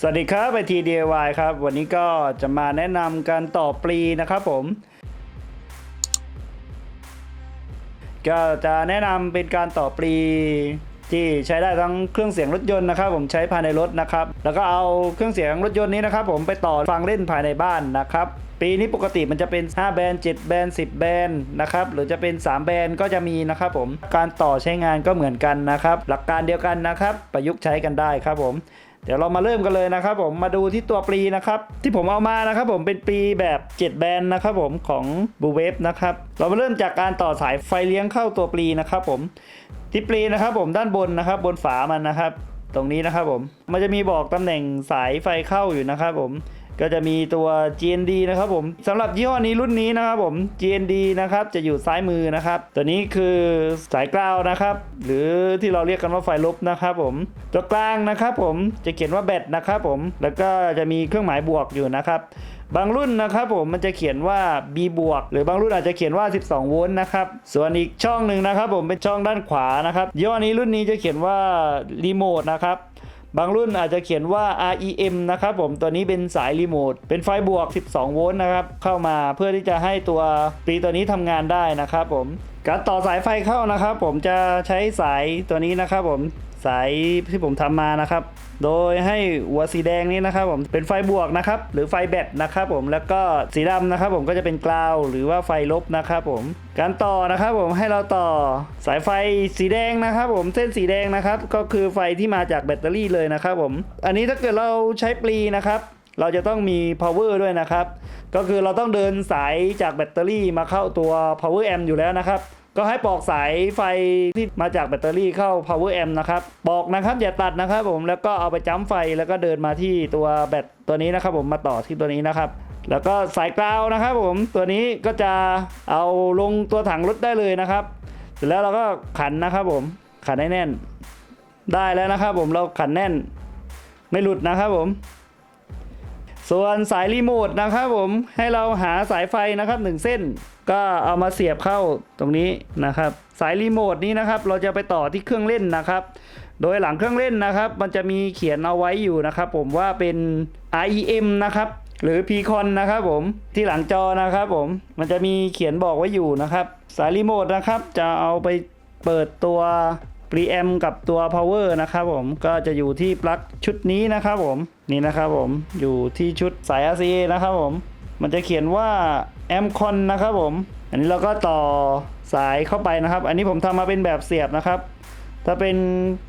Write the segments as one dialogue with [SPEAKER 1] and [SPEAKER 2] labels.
[SPEAKER 1] สวัสดีครับไอที DIY ครับ วันนี้ก็จะมาแนะนำการต่อปลีนะครับผม ก็จะแนะนำเป็นการต่อปลีที่ใช้ได้ทั้งเครื่องเสียงรถยนต์นะครับ ผมใช้ภายในรถนะครับ แล้วก็เอาเครื่องเสียงรถยนต์นี้นะครับ ผมไปต่อฟังเล่นภายในบ้านนะครับ ปีนี้ปกติมันจะเป็น 5 แบรนด์ 7 แบรนด์ 10 แบรนด์นะครับ หรือจะเป็น 3 แบรนด์ก็จะมีนะครับผม การต่อใช้งานก็เหมือนกันนะครับ หลักการเดียวกันนะครับ ประยุกต์ใช้กันได้ครับผม เดี๋ยวเรามาเริ่มกันเลยนะครับผมมาดูที่ตัวปลีนะครับ ที่ผมเอามานะครับผมเป็นปลีแบบ 7 แบนนะครับผมของบูเวฟนะครับเรามาเริ่มจากการต่อสายไฟเลี้ยงเข้าตัวปลีนะครับผมที่ปลีนะครับผมด้านบนนะครับบนฝามันนะครับ ตรงนี้นะครับผมมันจะมีบอกตำแหน่งสายไฟเข้าอยู่นะครับผม ก็จะมีตัว GND นะครับผมสำหรับยี่ห้อนี้รุ่นนี้นะครับผม GND นะครับจะอยู่ซ้ายมือนะครับ ตัวนี้คือสายกราวนะครับ หรือที่เราเรียกกันว่าไฟลบนะครับผม ตัวกลางนะครับผมจะเขียนว่าแบตนะครับผมแล้วก็จะมีเครื่องหมายบวกอยู่นะครับบางรุ่นนะครับผมมันจะเขียนว่า B บวกหรือบางรุ่นอาจจะเขียนว่า 12 โวลต์นะครับ ส่วนอีกช่องหนึ่งนะครับผมเป็นช่องด้านขวานะครับยี่ห้อนี้รุ่นนี้จะเขียนว่ารีโมทนะครับ บางรุ่นอาจจะเขียนว่า REM นะครับผมตัวนี้เป็นสายรีโมท เป็นไฟบวก 12 โวลต์นะครับ เข้ามาเพื่อที่จะให้ตัวปีตัวนี้ทำงานได้นะครับผม การต่อสายไฟเข้านะครับ ผมจะใช้สายตัวนี้นะครับ ผมสายที่ผมทำมานะครับ โดยให้หัวสีแดงนี้นะครับ ผมเป็นไฟบวกนะครับ หรือไฟแบตนะครับ ผมแล้วก็สีดำนะครับ ผมก็จะเป็นกราวหรือว่าไฟลบนะครับ ผมการต่อนะครับ ผมให้เราต่อสายไฟสีแดงนะครับ ผมเส้นสีแดงนะครับ ก็คือไฟที่มาจากแบตเตอรี่เลยนะครับ ผม อันนี้ถ้าเกิดเราใช้ปลีนะครับ เราจะต้องมี power ด้วยนะครับ ก็คือเราต้องเดินสายจากแบตเตอรี่มาเข้าตัว power amp อยู่แล้วนะครับ ก็ให้ปอกสายไฟที่มาจากแบตเตอรี่เข้า power amp นะครับ ปอกนะครับอย่าตัดนะครับผม แล้วก็เอาไปจ้ำไฟแล้วก็เดินมาที่ตัวแบตตัวนี้นะครับ ผมมาต่อที่ตัวนี้นะครับ แล้วก็สายกราวนะครับผม ตัวนี้ก็จะเอาลงตัวถังรถได้เลยนะครับ เสร็จแล้วเราก็ขันนะครับผม ขันให้แน่น ได้แล้วนะครับผม เราขันแน่น ไม่หลุดนะครับผม ส่วนสายรีโมทนะครับผมให้เราหาสายไฟนะครับหนึ่งเส้น ก็เอามาเสียบเข้าตรงนี้นะครับ สายรีโมทนี้นะครับ เราจะไปต่อที่เครื่องเล่นนะครับ โดยหลังเครื่องเล่นนะครับ มันจะมีเขียนเอาไว้อยู่นะครับ ผมว่าเป็น REM นะครับหรือ Pcon นะครับผมที่หลังจอนะครับผมมันจะมีเขียนบอกไว้อยู่นะครับ สายรีโมทนะครับ จะเอาไปเปิดตัว ปรีแอมกับตัว power นะครับผมก็จะอยู่ที่ปลั๊กชุดนี้นะครับผมนี่นะครับผมอยู่ที่ชุดสาย RCA นะครับผมมันจะเขียนว่า a m c o n นะครับผม อันนี้เราก็ต่อสายเข้าไปนะครับ อันนี้ผมทำมาเป็นแบบเสียบนะครับ ถ้าเป็น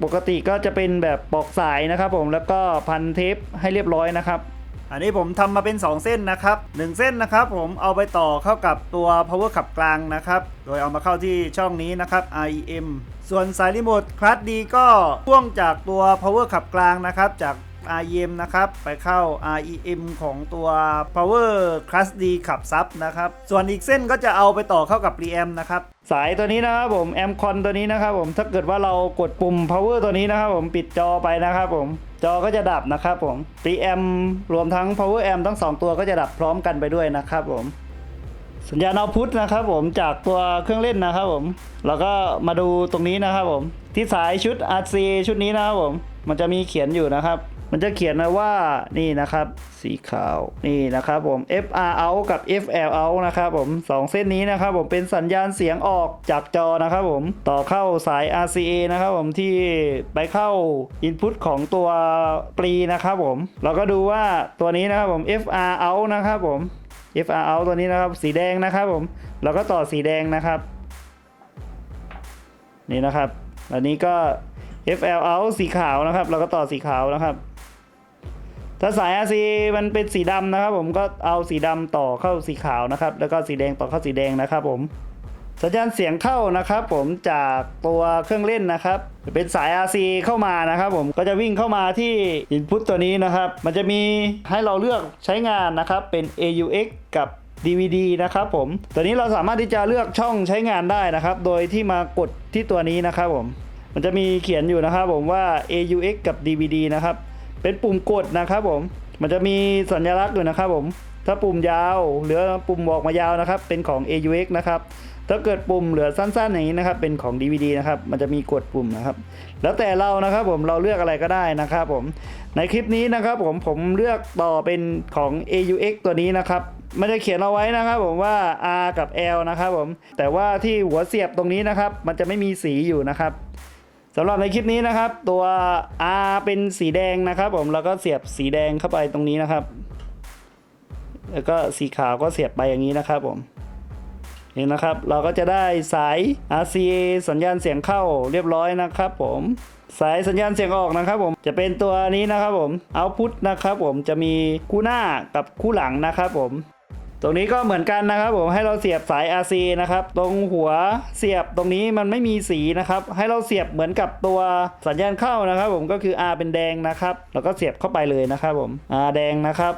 [SPEAKER 1] ปกติก็จะเป็นแบบปอกสายนะครับผมแล้วก็พันเทปให้เรียบร้อยนะครับ อันนี้ผมทำมาเป็น 2 เส้นนะครับ 1 เส้นนะครับ ผมเอาไปต่อเข้ากับตัว power ขับกลางนะครับ โดยเอามาเข้าที่ช่องนี้นะครับ REM ส่วนสายรีโมทคลัตดีก็พ่วงจากตัว power ขับกลางนะครับ จาก REM นะครับ ไปเข้า REM ของตัว Power Class D ขับซับนะครับ ส่วนอีกเส้นก็จะเอาไปต่อเข้ากับ Preamp นะครับ สายตัวนี้นะครับผม a m c o n ตัวนี้นะครับผม ถ้าเกิดว่าเรากดปุ่ม Power ตัวนี้นะครับผม ปิดจอไปนะครับผม จอก็จะดับนะครับผมปีแอมรวมทั้ง Power Amp ทั้ง 2 ตัวก็จะดับพร้อมกันไปด้วยนะครับผม สัญญาณเอาพุทนะครับผมจากตัวเครื่องเล่นนะครับผม แล้วก็มาดูตรงนี้นะครับผม ที่สายชุด RC ชุดนี้นะครับผม มันจะมีเขียนอยู่นะครับ มันจะเขียนนะว่านี่นะครับสีขาวนี่นะครับผม FR out กับ FL out นะครับผมสองเส้นนี้นะครับผมเป็นสัญญาณเสียงออกจากจอนะครับผมต่อเข้าสาย RCA นะครับผมที่ไปเข้า Input ของตัวปรีนะครับผม เราก็ดูว่าตัวนี้นะครับผม FR out นะครับผม FR out ตัวนี้นะครับสีแดงนะครับผมเราก็ต่อสีแดงนะครับนี่นะครับอันนี้ก็ FL out สีขาวนะครับ เราก็ต่อสีขาวนะครับ ถ้าสาย RC มันเป็นสีดำนะครับ ผมก็เอาสีดำต่อเข้าสีขาวนะครับ แล้วก็สีแดงต่อเข้าสีแดงนะครับ ผมสัญญาณเสียงเข้านะครับ ผมจากตัวเครื่องเล่นนะครับเป็นสาย RC เข้ามานะครับ ผมก็จะวิ่งเข้ามาที่ Input ตัวนี้นะครับ มันจะมีให้เราเลือกใช้งานนะครับเป็น AUX กับ DVD นะครับผมตัวนี้เราสามารถที่จะเลือกช่องใช้งานได้นะครับ โดยที่มากดที่ตัวนี้นะครับผมมันจะมีเขียนอยู่นะครับผมว่า AUX กับ DVD นะครับ เป็นปุ่มกดนะครับผม มันจะมีสัญลักษณ์อยู่นะครับผม ถ้าปุ่มยาวหรือปุ่มบอกมายาวนะครับ เป็นของ AUX นะครับ ถ้าเกิดปุ่มเหลือสั้นๆอย่างนี้นะครับ เป็นของ DVD นะครับ มันจะมีกดปุ่มนะครับ แล้วแต่เรานะครับผม เราเลือกอะไรก็ได้นะครับผม ในคลิปนี้นะครับผม ผมเลือกต่อเป็นของ AUX ตัวนี้นะครับมันจะเขียนเอาไว้นะครับผมว่า R กับ L นะครับผม แต่ว่าที่หัวเสียบตรงนี้นะครับ มันจะไม่มีสีอยู่นะครับ สำหรับในคลิปนี้นะครับ ตัว R เป็นสีแดงนะครับ ผมแล้วก็เสียบสีแดงเข้าไปตรงนี้นะครับ แล้วก็สีขาวก็เสียบไปอย่างนี้นะครับผมเห็นะครับเราก็จะได้สาย RCA สัญญาณเสียงเข้าเรียบร้อยนะครับ ผมสายสัญญาณเสียงออกนะครับ ผมจะเป็นตัวนี้นะครับ ผม Output นะครับ ผมจะมีคู่หน้ากับคู่หลังนะครับ ผม ตรงนี้ก็เหมือนกันนะครับผมให้เราเสียบสาย RC นะครับ ตรงหัวเสียบตรงนี้มันไม่มีสีนะครับ ให้เราเสียบเหมือนกับตัวสัญญาณเข้านะครับ ผมก็คือ R เป็นแดงนะครับ แล้วก็เสียบเข้าไปเลยนะครับผม R แดงนะครับ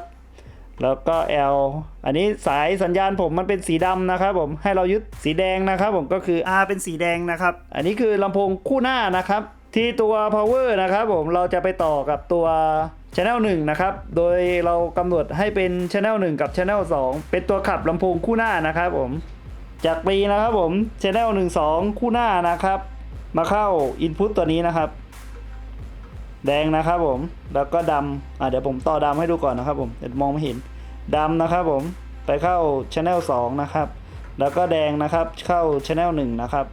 [SPEAKER 1] แล้วก็ L อันนี้สายสัญญาณผมมันเป็นสีดำนะครับ ผมให้เรายึดสีแดงนะครับ ผมก็คือ R เป็นสีแดงนะครับ อันนี้คือลำโพงคู่หน้านะครับ ที่ตัว power นะครับ ผมเราจะไปต่อกับตัว Channel 1 นะครับ โดยเรากำหนดให้เป็น Channel 1 กับ Channel 2 เป็นตัวขับลำโพงคู่หน้านะครับผม จากปีนะครับผม Channel 1 2 คู่หน้านะครับ มาเข้า Input ตัวนี้นะครับ แดงนะครับผม แล้วก็ดำอะเดี๋ยวผมต่อดำให้ดูก่อนนะครับผมเดี๋ยวมองไม่เห็นดำนะครับผม ไปเข้า Channel 2 นะครับ แล้วก็แดงนะครับเข้า Channel 1 นะครับ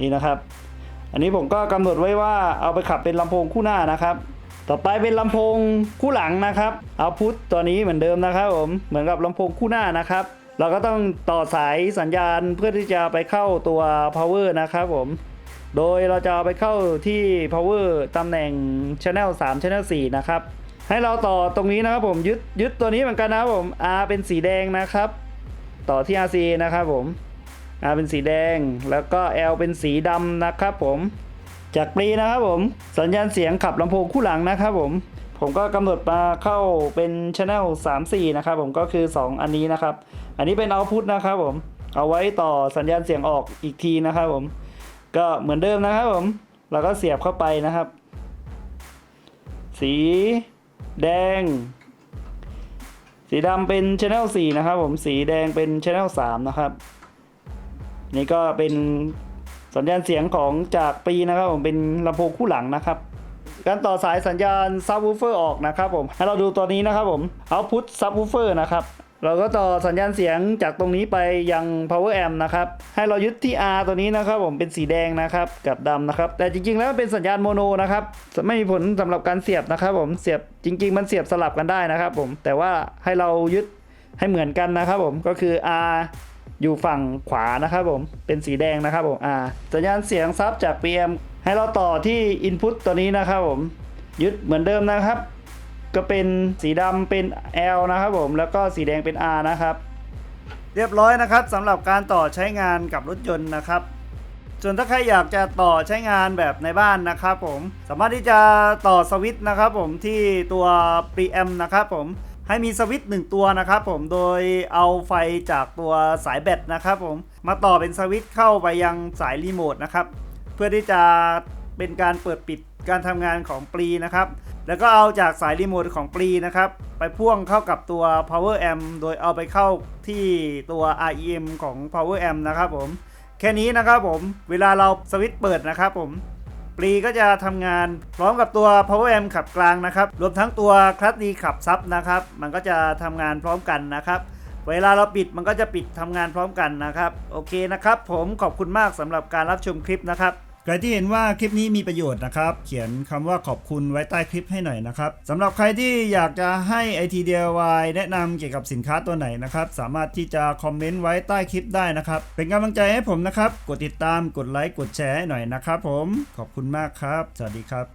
[SPEAKER 1] นี่นะครับ อันนี้ผมก็กำหนดไว้ว่าเอาไปขับเป็นลำโพงคู่หน้านะครับ ต่อไปเป็นลำโพงคู่หลังนะครับเอาพุทตัวนี้เหมือนเดิมนะครับผมเหมือนกับลำโพงคู่หน้านะครับ เราก็ต้องต่อสายสัญญาณเพื่อที่จะไปเข้าตัว power นะครับผมโดยเราจะไปเข้าที่ power ตำแหน่ง channel 3 channel 4 นะครับ ให้เราต่อตรงนี้นะครับผมยึดยึดตัวนี้เหมือนกันนะครับผม R เป็นสีแดงนะครับ ต่อที่ RCA นะครับผม R เป็นสีแดง แล้วก็ L เป็นสีดำนะครับผม จากปรีนะครับผม สัญญาณเสียงขับลำโพงคู่หลังนะครับผม ผมก็กำหนดมาเข้าเป็น Channel 3 4 นะครับผมก็คือ 2 อันนี้นะครับ อันนี้เป็น Output นะครับผม เอาไว้ต่อสัญญาณเสียงออกอีกทีนะครับผม ก็เหมือนเดิมนะครับผม เราก็เสียบเข้าไปนะครับ สีแดงสีดำเป็น Channel 4 นะครับผม สีแดงเป็น Channel 3 นะครับ นี่ก็เป็นสัญญาณเสียงของจากปีนะครับผมเป็นลำโพงคู่หลังนะครับ การต่อสายสัญญาณซับวูเฟอร์ออกนะครับผมให้เราดูตัวนี้นะครับผม Output Subwoofer นะครับเราก็ต่อสัญญาณเสียงจากตรงนี้ไปยัง power amp นะครับ ให้เรายึดที่ R ตัวนี้นะครับผมเป็นสีแดงนะครับกับดำนะครับ แต่จริงๆแล้วเป็นสัญญาณโมโนนะครับ ไม่มีผลสำหรับการเสียบนะครับ ผมเสียบจริง ๆ มันเสียบสลับกันได้นะครับ ผมแต่ว่าให้เรายึดให้เหมือนกันนะครับ ผมก็คือ R อยู่ฝั่งขวานะครับผม เป็นสีแดงนะครับผม อ่า สัญญาณเสียงซับจาก PM ให้เราต่อที่ Input ตัวนี้นะครับผม ยึดเหมือนเดิมนะครับ ก็เป็นสีดำเป็น L นะครับผม แล้วก็สีแดงเป็น R นะครับ เรียบร้อยนะครับสำหรับการต่อใช้งานกับรถยนต์นะครับ ส่วนถ้าใครอยากจะต่อใช้งานแบบในบ้านนะครับผม สามารถที่จะต่อสวิตช์นะครับผมที่ตัว preamp นะครับผม ให้มีสวิตช์หนึ่งตัวนะครับผมโดยเอาไฟจากตัวสายแบตนะครับผมมาต่อเป็นสวิตช์เข้าไปยังสายรีโมทนะครับเพื่อที่จะเป็นการเปิดปิดการทำงานของปรีนะครับ แล้วก็เอาจากสายรีโมทของปรีนะครับ ไปพ่วงเข้ากับตัว power amp โดยเอาไปเข้าที่ตัว REM ของ power amp นะครับผม แค่นี้นะครับผม เวลาเราสวิตช์เปิดนะครับผม ปรีก็จะทำงานพร้อมกับตัว power amp ขับกลางนะครับ รวมทั้งตัวคลัตดีขับซับนะครับ มันก็จะทำงานพร้อมกันนะครับเวลาเราปิดมันก็จะปิดทำงานพร้อมกันนะครับ โอเคนะครับ ผมขอบคุณมากสำหรับการรับชมคลิปนะครับ รที่เห็นว่าคลิปนี้มีประโยชน์นะครับ เขียนคำว่าขอบคุณไว้ใต้คลิปให้หน่อยนะครับสำหรับใครที่อยากจะให้ IT DIY แนะนำเกี่ยวกับสินค้าตัวไหนนะครับ สามารถที่จะคอมเมนต์ไว้ใต้คลิปได้นะครับ เป็นกำลังใจให้ผมนะครับ กดติดตาม กดไลค์ กดแชร์ให้หน่อยนะครับผม ขอบคุณมากครับ สวัสดีครับ